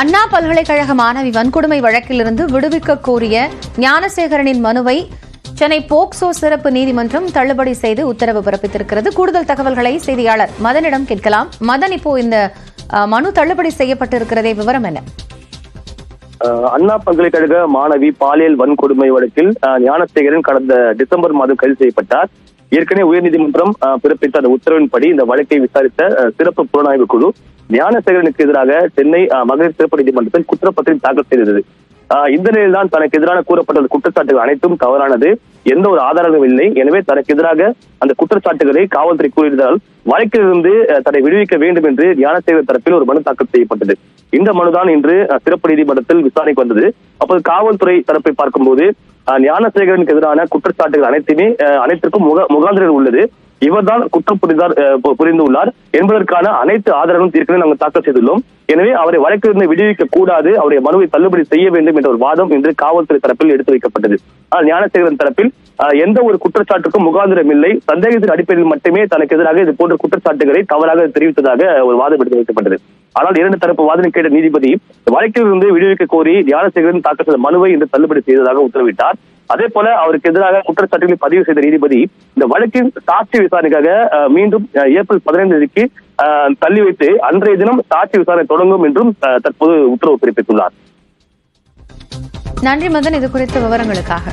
அண்ணா பல்கலைக்கழக மாணவி வன்கொடுமை வழக்கிலிருந்து விடுவிக்க கோரிய ஞானசேகரனின் மனுவை சென்னை போக்சோ சிறப்பு நீதிமன்றம் தள்ளுபடி செய்து உத்தரவு பிறப்பித்திருக்கிறது. கூடுதல் தகவல்களை செய்தியாளர் மதனிடம் கேட்கலாம். மதன் இப்போ இந்த மனு தள்ளுபடி செய்யப்பட்டிருக்கிறதே விவரம் என்ன? அண்ணா பல்கலைக்கழக மாணவி பாலியல் வன்கொடுமை வழக்கில் ஞானசேகரன் கடந்த டிசம்பர் மாதம் கைது செய்யப்பட்டார். ஏற்கனவே உயர்நீதிமன்றம் பிறப்பித்த அந்த உத்தரவின்படி இந்த வழக்கை விசாரித்த சிறப்பு புலனாய்வு குழு ஞானசேகரனுக்கு எதிராக சென்னை மகளிர் சிறப்பு நீதிமன்றத்தில் குற்றப்பத்திரம் தாக்கல் செய்தது. இந்த நிலையில் தான் தனக்கு எதிரான கூறப்பட்ட குற்றச்சாட்டுகள் அனைத்தும் தவறானது. எந்த ஒரு ஆதாரமும் இல்லை. எனவே தனக்கு எதிராக அந்த குற்றச்சாட்டுகளை காவல்துறை கூறியதால் வழக்கிலிருந்து தன்னை விடுவிக்க வேண்டும் என்று ஞானசேகர் தரப்பில் ஒரு மனு தாக்கல் செய்யப்பட்டது. இந்த மனுதான் இன்று சிறப்பு நீதிமன்றத்தில் விசாரணைக்கு வந்தது. அப்போது காவல்துறை தரப்பை பார்க்கும்போது ஞானசேகரனுக்கு எதிரான குற்றச்சாட்டுகள் அனைத்துமே அஹ், அனைத்திற்கும் முக முகாந்திரம் உள்ளது. இவர்தான் குற்றம் புரிந்தார் புரிந்துள்ளார் என்பதற்கான அனைத்து ஆதாரங்களும் ஏற்கனவே நாங்கள் தாக்கல் செய்துள்ளோம். எனவே அவரை வழக்கிலிருந்து விடுவிக்க கூடாது அவருடைய மனுவை தள்ளுபடி செய்ய வேண்டும் என்ற ஒரு வாதம் இன்று காவல்துறை தரப்பில் எடுத்து வைக்கப்பட்டது. ஆனால் ஞானசேகரன் தரப்பில் எந்த ஒரு குற்றச்சாட்டுக்கும் முகாந்திரம் இல்லை. சந்தேகத்தின் அடிப்படையில் மட்டுமே தனக்கு எதிராக இது போன்ற குற்றச்சாட்டுகளை தவறாக தெரிவித்ததாக ஒரு வாதம் எடுத்து வைக்கப்பட்டது. ஆனால் இரண்டு தரப்பு வாதனை கேட்ட நீதிபதி வழக்கிலிருந்து விடுவிக்க கோரி ஞானசேகரன் தாக்கல் செய்த மனுவை இன்று தள்ளுபடி செய்ததாக உத்தரவிட்டார். அதே போல அவருக்கு எதிராக குற்றச்சாட்டுகளை பதிவு செய்த நீதிபதி இந்த வழக்கின் சாட்சி விசாரணைக்காக மீண்டும் அஹ், ஏப்ரல் பதினைந்து தேதிக்கு அஹ், தள்ளி வைத்து அன்றைய தினம் சாட்சி விசாரணை தொடங்கும் என்றும் அஹ், தற்போது உத்தரவு பிறப்பித்துள்ளார். நன்றி மதன் இது குறித்த விவரங்களுக்காக.